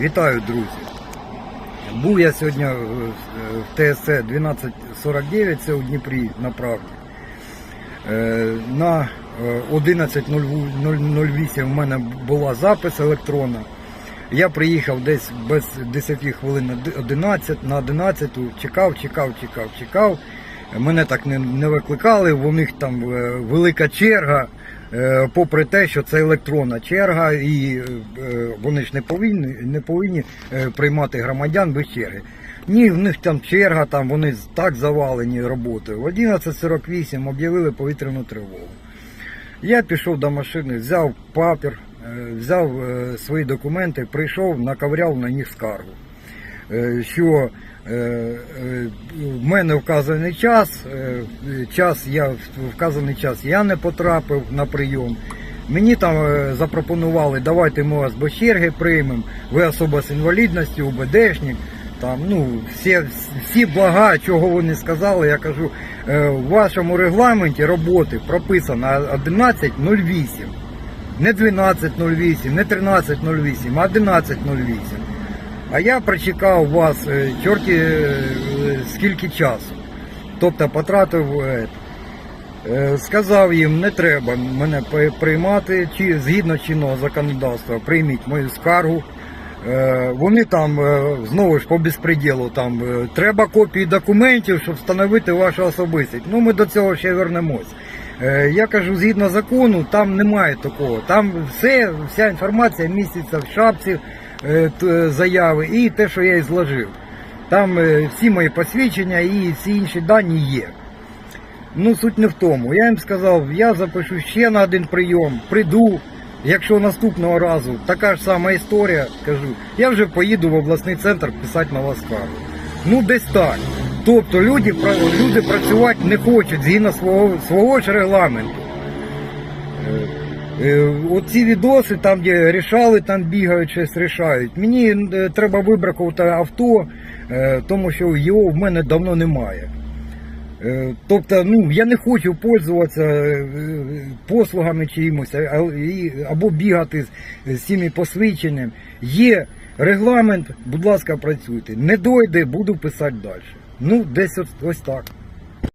Вітаю, друзі. Був я сьогодні в в ТСЦ 1249, це у Дніпрі на. Е, На е, 11.08 в мене була запис електронна. Я приїхав десь без 10 хвилин на 11, на 11, чекав, чекав, чекав, чекав. Мене так не, не викликали, у них там е, велика черга, е, попри те, що це електронна черга, і е, вони ж не повинні, не повинні е, приймати громадян без черги. Ні, в них там черга, там вони так завалені роботою. В 11.48 об'явили повітряну тривогу. Я пішов до машини, взяв папір, е, взяв е, свої документи, прийшов, наковряв на них скаргу. Е, Що е, е, в мене вказаний час, час я вказаний час я не потрапив на прийом. Мені там запропонували, давайте ми вас без черги приймемо, ви особа з інвалідністю, УБДшник. Там, ну, всі, всі блага, чого вони сказали, я кажу, в вашому регламенті роботи прописано 11.08. Не 12.08, не 13.08, а 11.08. А я прочекав вас е, чорті е, скільки часу. Тобто потратив. е, Сказав їм, не треба мене приймати, чи згідно чинного законодавства, прийміть мою скаргу. Вони там знову ж по безпреділу там треба копії документів, щоб встановити вашу особистість. Ну ми до цього ще вернемось. Я кажу, згідно закону, там немає такого. Там все, вся інформація міститься в шапці заяви і те, що я і зложив. Там е, всі мої посвідчення і всі інші дані є. Ну, суть не в тому. Я їм сказав, я запишу ще на один прийом, прийду. Якщо наступного разу така ж сама історія, кажу, я вже поїду в обласний центр писати на вас скаргу. Ну, десь так. Тобто люди, люди працювати не хочуть згідно свого, свого ж регламенту. Е, Оці відоси, там, де рішали, там бігають, щось рішають. Мені е, треба вибракувати авто, е, тому що його в мене давно немає. Тобто, ну, я не хочу пользуватися послугами і- або бігати з, цими посвідченням. Є регламент, будь ласка, працюйте. Не дойде, буду писати далі. Ну, десь ось так.